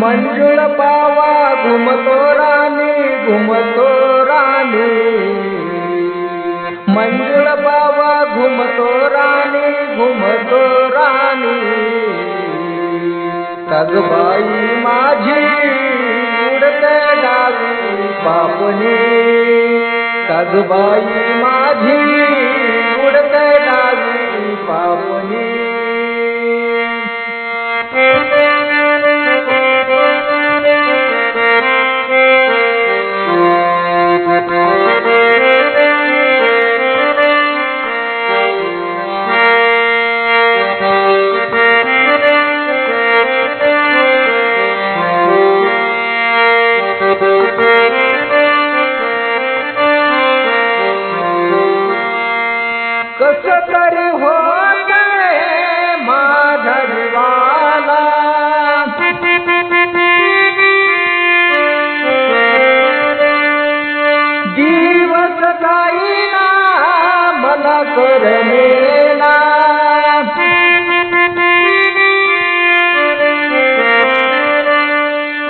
मंजुळ पावा घुमतो राणी घुमतो राणी. मंजुळ पावा घुमतो राणी घुमतो राणी. तगबाई माझी उडते डावी बापने. तगबाई माझी उडते डावी बापने. कराघरवाई मन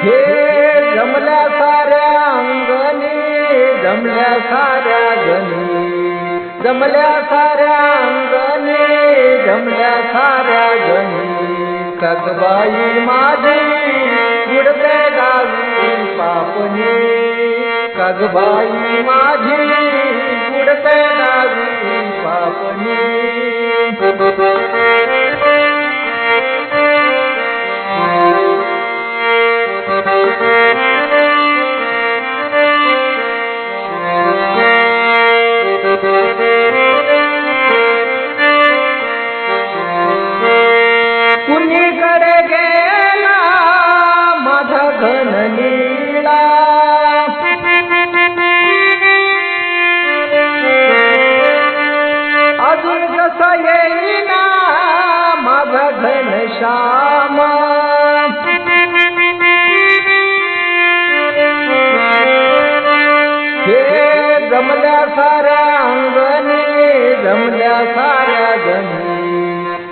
करमल पारंग जमल्या साऱ्या गणी। जमल्या साऱ्या अंगणी जमल्या साऱ्या गणी कगबाई माझी उडते डावी पापणी कगबाई माझी उडते डावी पापणी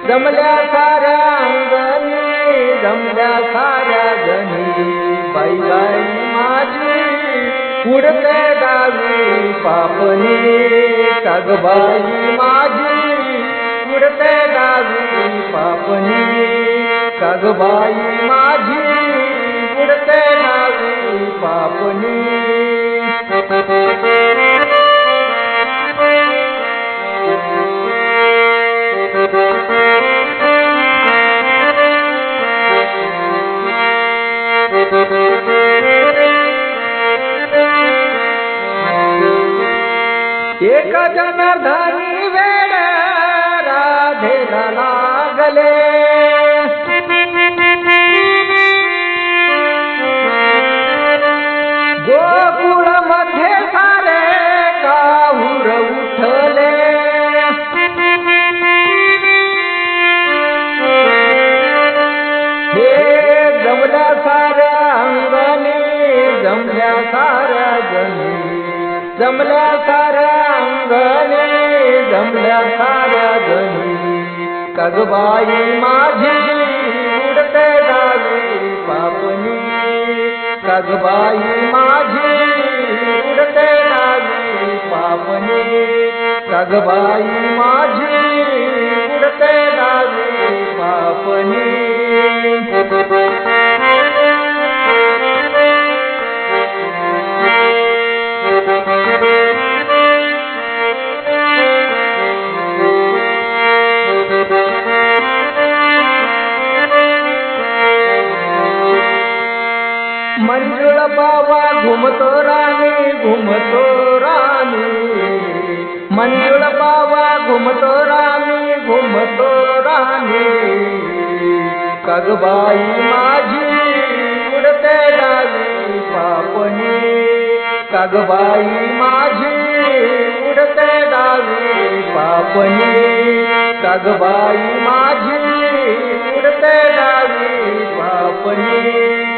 जमल्या साऱ्या अंगणी जमल्या साऱ्या गणी बाई माझी पुढते डावी पापणी. कागबाई माझी पुढते डावी पापणी. कागबाई माझी पुढते डावी पापणी. એક જન ધની વેણ રાધે લાગલે. जमल्या साऱ्या अंगणी जमल्या साऱ्या जणी कगबाई माझी उडते डावी पापणी कगबाई माझी उडते डावी पापणी कगबाई माझी उडते डावी पापणी मंजुळ बाबा घुमतो राणे घुमतो राणे. मंजुळ बाबा घुमतो राणे घुमतो राणे. कगबाई माझी उडते डावी पापणी कगबाई माझी उडते डावी पापणी कगबाई माझी उडते डावी पापणी